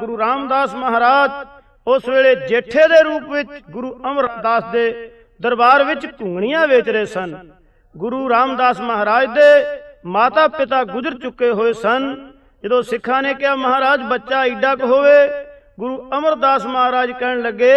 ਗੁਰੂ ਰਾਮਦਾਸ ਮਹਾਰਾਜ ਉਸ ਵੇਲੇ ਜੇਠੇ ਦੇ ਰੂਪ ਵਿੱਚ ਗੁਰੂ ਅਮਰਦਾਸ ਦੇ ਦਰਬਾਰ ਵਿੱਚ ਘੁੰਗਣੀਆਂ ਵੇਚ ਰਹੇ ਸਨ। ਗੁਰੂ ਰਾਮਦਾਸ ਮਹਾਰਾਜ ਦੇ ਮਾਤਾ ਪਿਤਾ ਗੁਜ਼ਰ ਚੁੱਕੇ ਹੋਏ ਸਨ। ਜਦੋਂ ਸਿੱਖਾਂ ਨੇ ਕਿਹਾ, ਮਹਾਰਾਜ, ਬੱਚਾ ਏਡਾ ਕੁ ਹੋਵੇ? ਗੁਰੂ ਅਮਰਦਾਸ ਮਹਾਰਾਜ ਕਹਿਣ ਲੱਗੇ,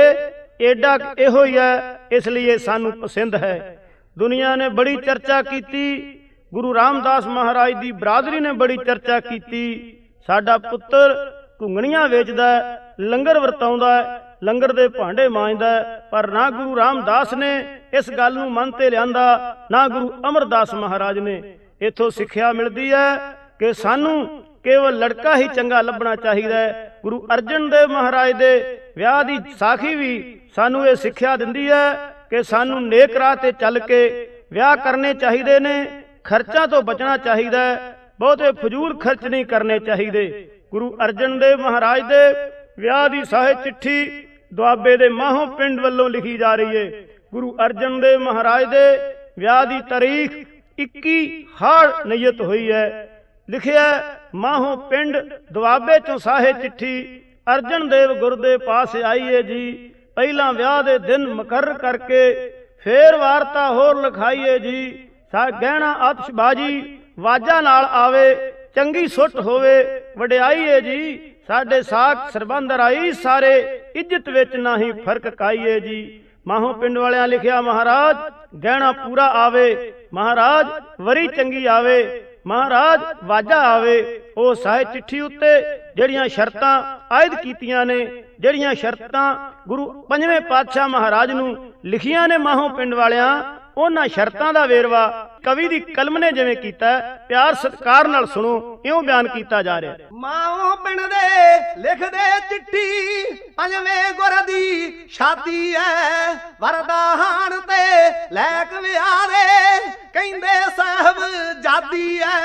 ਏਡਾ ਇਹੋ ਹੀ ਹੈ, ਇਸ ਲਈ ਇਹ ਸਾਨੂੰ ਪਸੰਦ ਹੈ। ਦੁਨੀਆ ਨੇ ਬੜੀ ਚਰਚਾ ਕੀਤੀ। ਗੁਰੂ ਰਾਮਦਾਸ ਮਹਾਰਾਜ ਦੀ ਬਰਾਦਰੀ ਨੇ ਬੜੀ ਚਰਚਾ ਕੀਤੀ। ਸਾਡਾ ਪੁੱਤਰ ਘੁੰਗਣੀਆਂ ਵੇਚਦਾ ਲੰਗਰ ਵਰਤਾਉਂਦਾ ਲੰਗਰ ਦੇ ਭਾਂਡੇ ਮਾਂਜਦਾ ਪਰ ਨਾ ਗੁਰੂ ਰਾਮਦਾਸ ਨੇ ਇਸ ਗੱਲ ਨੂੰ ਮਨ ਤੇ ਲਿਆਂਦਾ, ਨਾ ਗੁਰੂ ਅਮਰਦਾਸ ਮਹਾਰਾਜ ਨੇ। ਇਥੋਂ ਸਿੱਖਿਆ ਮਿਲਦੀ ਹੈ ਕਿ ਸਾਨੂੰ ਕੇਵਲ ਲੜਕਾ ਹੀ ਚੰਗਾ ਲੱਭਣਾ ਚਾਹੀਦਾ ਹੈ। ਗੁਰੂ ਅਰਜਨ ਦੇਵ ਮਹਾਰਾਜ ਦੇ ਵਿਆਹ ਦੀ ਸਾਖੀ ਵੀ ਸਾਨੂੰ ਇਹ ਸਿੱਖਿਆ ਦਿੰਦੀ ਹੈ ਕਿ ਸਾਨੂੰ ਨੇਕ ਰਾਹ ਤੇ ਚੱਲ ਕੇ ਵਿਆਹ ਕਰਨੇ ਚਾਹੀਦੇ ਨੇ, ਖਰਚਾ ਤੋਂ ਬਚਣਾ ਚਾਹੀਦਾ ਹੈ, ਬਹੁਤੇ ਫਜ਼ੂਲ ਖਰਚ ਨਹੀਂ ਕਰਨੇ ਚਾਹੀਦੇ। ਗੁਰੂ ਅਰਜਨ ਦੇਵ ਮਹਾਰਾਜ ਦੇ ਵਿਆਹ ਦੀ ਸਾਹੇ ਚਿੱਠੀ ਦੁਆਬੇ ਦੇ ਮਾਹੋਂ ਪਿੰਡ ਵੱਲੋਂ ਲਿਖੀ ਜਾ ਰਹੀ ਹੈ ਗੁਰੂ ਅਰਜਨ ਦੇਵ ਮਹਾਰਾਜ ਦੇ ਵਿਆਹ ਦੀ ਤਾਰੀਖ 21 ਹਾੜ ਨਿਯਤ ਹੋਈ ਹੈ। ਲਿਖਿਆ ਮਾਹੋਂ ਪਿੰਡ ਦੁਆਬੇ ਚੋਂ ਸਾਹੇ ਚਿੱਠੀ, ਅਰਜਨ ਦੇਵ ਗੁਰ ਦੇ ਪਾਸ ਆਈਏ ਜੀ। ਪਹਿਲਾਂ ਵਿਆਹ ਦੇ ਦਿਨ ਮੁਕਰਰ ਕਰਕੇ ਫੇਰ ਵਾਰਤਾ ਹੋਰ ਲਿਖਾਈਏ ਜੀ। ਸਾ, ਗਹਿਣਾ ਆਤਿਸ਼ਬਾਜੀ ਵਾਜਾਂ ਨਾਲ ਆਵੇ ਚੰਗੀ ਸੁੱਟ ਹੋਵੇ ਵਡਿਆਈ ਏ ਜੀ, ਸਾਡੇ ਸਾਖ ਸਰਬੰਧ ਰਾਈ ਸਾਰੇ, ਇੱਜ਼ਤ ਵਿੱਚ ਨਾਹੀ ਫ਼ਰਕ ਕਾਈਏ ਜੀ। ਮਾਹੋਂ ਪਿੰਡ ਵਾਲਿਆਂ ਲਿਖਿਆ, ਮਹਾਰਾਜ, ਗਹਿਣਾ ਪੂਰਾ ਆਵੇ, ਮਹਾਰਾਜ, ਵਰੀ ਚੰਗੀ ਆਵੇ, ਮਹਾਰਾਜ, ਵਾਜਾ ਆਵੇ। ਉਹ ਸਾਇ ਚਿੱਠੀ ਉੱਤੇ ਜਿਹੜੀਆਂ ਸ਼ਰਤਾਂ ਆਇਦ ਕੀਤੀਆਂ ਨੇ, ਜਿਹੜੀਆਂ ਸ਼ਰਤਾਂ ਗੁਰੂ ਪੰਜਵੇਂ ਪਾਤਸ਼ਾਹ ਮਹਾਰਾਜ ਨੂੰ ਲਿਖੀਆਂ ਨੇ ਮਾਹੋਂ ਪਿੰਡ ਵਾਲਿਆਂ ਉਹਨਾਂ ਸ਼ਰਤਾਂ ਦਾ ਵੇਰਵਾ ਕਵੀ ਦੀ ਕਲਮ ਨੇ ਜਿਵੇਂ ਕੀਤਾ ਪਿਆਰ ਸਤਿਕਾਰ ਨਾਲ ਸੁਣੋ ਇਉਂ ਬਿਆਨ ਕੀਤਾ ਜਾ ਰਿਹਾ। ਮਾਂ ਪਿੰਡ ਦੇ ਲਿਖਦੇ ਚਿੱਠੀ ਪੰਜਵੇਂ ਗੁਰ ਦੀ ਸ਼ਾਦੀ ਐ ਵਰਦਾਨ ਤੇ ਲੈਕ ਵਿਆਰੇ ਕਹਿੰਦੇ ਸਾਹਿਬ ਜਾਦੀ ਐ।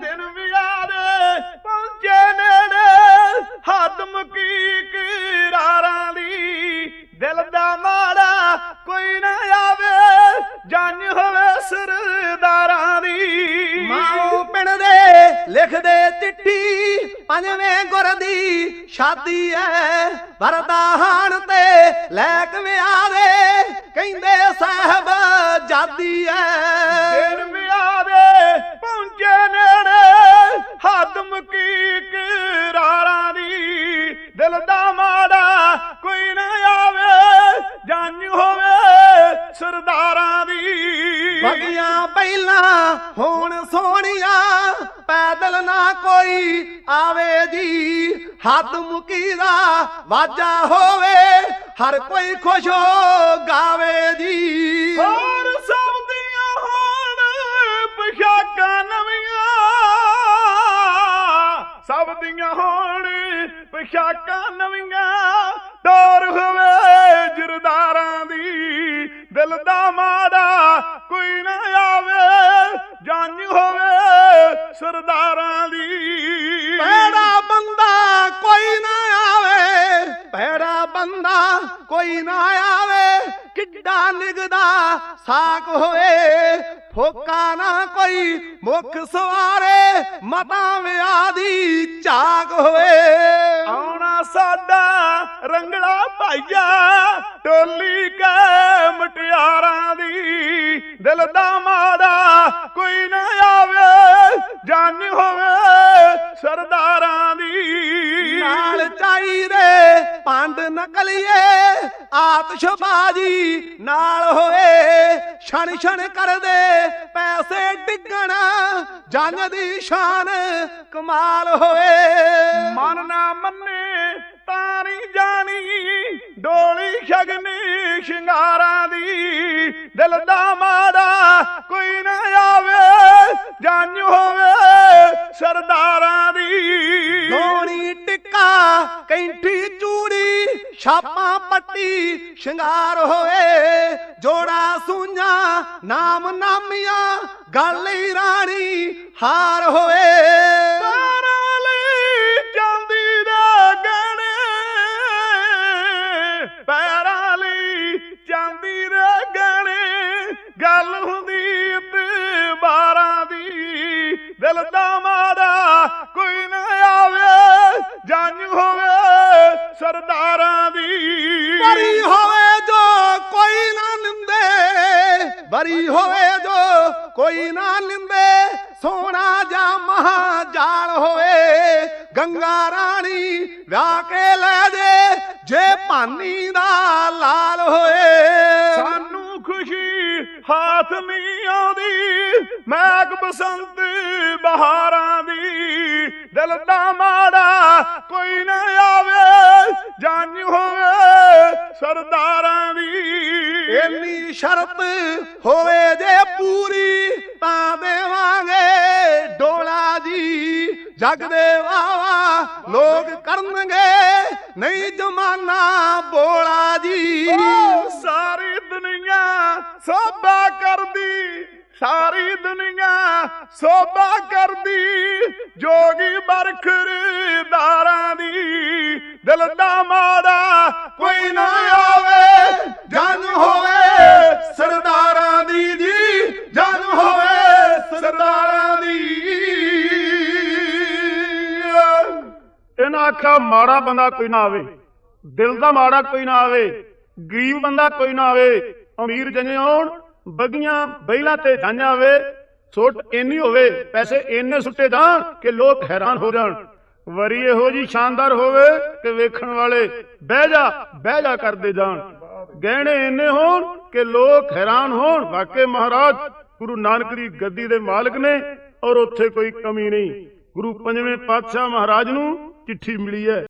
ਦਿਨ ਵਿਆਰੇ ਪਹੁੰਚੇ ਨੇੜੇ ਹੱਦ ਮੁਕੀ ਕਿਰਾਰਾਂ ਦੀ ਦਿਲ ਦਾ ਦੇ ਲਿਖਦੇ ਚਿੱਠੀ, ਪੰਜਵੇਂ ਗੁਰ ਦੀ ਸ਼ਾਦੀ ਐ। ਵਰਦਾਨ ਤੇ ਲੈਕ ਵਿਆਰੇ ਕਹਿੰਦੇ ਸਾਹਿਬ ਜਾਦੀ ਐ। ਦਿਨ ਵਿਆਰੇ ਪਹੁੰਚੇ ਨੇੜੇ ਹੱਦ ਮੁਕੀ ਕਿਰਾਰਾਂ ਨਾ ਕੋਈ ਆਵੇ ਜੀ, ਹੱਥ ਮੁਕੀ ਵਾਜਾ ਹੋਵੇ, ਹਰ ਕੋਈ ਖੁਸ਼ ਹੋ ਗਾਵੇ ਜੀ। ਹੋਰ ਸਭ ਦੀਆਂ ਹੋਣ ਪੋਸ਼ਾਕਾਂ ਨਵੀਆਂ। ਸਭ ਦੀਆਂ ਹੋਣ ਪੋਸ਼ਾਕਾਂ ਨਵੀਆਂ। ਡੋਰ ਹੋਵੇ ਜਰਦਾਰਾਂ ਦੀ, ਦਿਲ ਦਾ ਮਾੜਾ ਸਰਦਾਰਾਂ ਦੀ। ਪੈੜਾ ਬੰਦਾ ਕੋਈ ਨਾ ਆਵੇ ਪੈੜਾ ਬੰਦਾ ਕੋਈ ਨਾ ਆਵੇ ਕਿੱਡਾ ਨਿਗਦਾ ਸਾਕ ਹੋਏ ਫੋਕਾ ਨਾ ਕੋਈ ਮੁਖ ਸਵਾਰੇ ਮਤਾਂ ਵਿਆਹ ਦੀ ਝਾਕ ਹੋਏ ਆਉਣਾ ਸਾਡਾ ਰੰਗਲਾ ਭਾਈਆ ਟੋਲੀ ਪੰਡ ਨਕਲੀਏ ਆਤਸ਼ਬਾਜੀ ਨਾਲ ਹੋਏ ਛਣ ਛਣ ਕਰਦੇ ਪੈਸੇ ਡਿੱਗਣ ਜੰਗ ਦੀ ਸ਼ਾਨ ਕਮਾਲ ਹੋਏ। ਮਨ ਨਾ ਮੰਨੇ ਤਾਰੀ ਜਾਣੀ ਡੋਲੀ ਸ਼ਗਨੀ ਸ਼ਿੰਗਾਰਾਂ ਦੀ। ਦਿਲ ਦਾ ਮਾੜਾ ਕੋਈ ਨਾ ਆਵੇ ਜੰਜ ਹੋਵੇ ਸਰਦਾਰਾਂ ਦੀ। ਧੋਣੀ ਟਿੱਕਾ ਕੈਂਠੀ ਛਾਪਾਂ ਪੱਟੀ ਸ਼ਿੰਗਾਰ ਹੋਏ, ਜੋੜਾ ਸੂഞ്ഞਾ ਨਾਮ ਨਾਮੀਆਂ, ਗੱਲ ਹੀ ਰਾਣੀ ਹਾਰ ਹੋਏ। ਤਾਰਾਂ ਲਈ ਸਰਦਾਰਾਂ ਦੀ। ਬਰੀ ਹੋਵੇ ਜੋ ਕੋਈ ਨਾ ਨਿੰਦੇ ਬਰੀ ਹੋਵੇ ਜੋ ਕੋਈ ਨਾ ਨਿੰਦੇ ਸੋਨਾ ਜਾਂ ਮਹਾ ਜਾਲ ਹੋਵੇ ਗੰਗਾ ਰਾਣੀ ਵਿਆਹ ਕੇ ਲੈ ਜੇ ਜੇ ਭਾਨੀ ਦਾ ਲਾਲ ਹੋਏ ਸਾਨੂੰ ਖੁਸ਼ੀ ਹਾਥ ਨਹੀਂ ਆਉਂਦੀ ਮੈਗ ਬਸੰਤ ਬਹਾਰਾਂ ਦੀ। ਦਿਲ ਦਾ ਮਾੜਾ ਕੋਈ ਨਾ ਜਾਨ ਹੋਵੇ ਸਰਦਾਰਾਂ ਦੀ। ਇੰਨੀ ਸ਼ਰਤ ਹੋਵੇ ਜੇ ਪੂਰੀ ਤਾਂ ਦੇਵਾਂਗੇ ਡੋਲਾ ਜੀ। ਜਗ ਦੇ ਵਾਵਾ ਲੋਕ ਕਰਨਗੇ ਨਹੀਂ ਜਮਾਨਾ ਬੋਲਾ ਜੀ। ਸਾਰੀ ਦੁਨੀਆ ਸੋਭਾ ਕਰਦੀ ਸਾਰੀ ਦੁਨੀਆ ਸੋਭਾ ਕਰਦੀ ਜੋਗੀ ਬਰਖਰਦਾਰਾਂ ਦੀ। ਦਿਲ ਦਾ ਮਾੜਾ ਕੋਈ ਨਾ ਆਵੇ, ਜਨ ਹੋਵੇ ਸਰਦਾਰਾਂ ਦੀ ਜੀ, ਜਨ ਹੋਵੇ ਸਰਦਾਰਾਂ ਦੀ। ਇਹਨਾਂ ਆਖਿਆ, ਮਾੜਾ ਬੰਦਾ ਕੋਈ ਨਾ ਆਵੇ, ਦਿਲ ਦਾ ਮਾੜਾ ਕੋਈ ਨਾ ਆਵੇ, ਗਰੀਬ ਬੰਦਾ ਕੋਈ ਨਾ ਆਵੇ, ਅਮੀਰ ਜੰਨੇ ਆਉਣ, ਬਗੀਆਂ ਬੈਲਾਂ ਤੇ ਜਾਂਝਾਂ ਆਵੇ ਸੁੱਟ ਇੰਨੀ ਹੋਵੇ, ਪੈਸੇ ਇੰਨੇ ਸੁੱਟੇ ਜਾਣ ਕਿ ਲੋਕ ਹੈਰਾਨ ਹੋ ਜਾਣ। ਵਰੀ ਇਹੋ ਜੀ ਸ਼ਾਨਦਾਰ ਹੋਵੇ ਕਿ ਵੇਖਣ ਵਾਲੇ ਬਹਿ ਜਾ ਬਹਿ ਜਾ ਕਰਦੇ ਜਾਣ। ਗਹਿਣੇ ਇੰਨੇ ਹੋਣ ਕਿ ਲੋਕ ਹੈਰਾਨ ਹੋਣ। ਵਾਕੇ ਮਹਾਰਾਜ, ਗੁਰੂ ਨਾਨਕ ਦੀ ਗੱਦੀ ਦੇ ਮਾਲਕ ਨੇ ਔਰ ਉੱਥੇ ਕੋਈ ਕਮੀ ਨਹੀਂ। ਗੁਰੂ ਪੰਜਵੇਂ ਪਾਤਸ਼ਾਹ ਮਹਾਰਾਜ ਨੂੰ ਚਿੱਠੀ ਮਿਲੀ ਹੈ।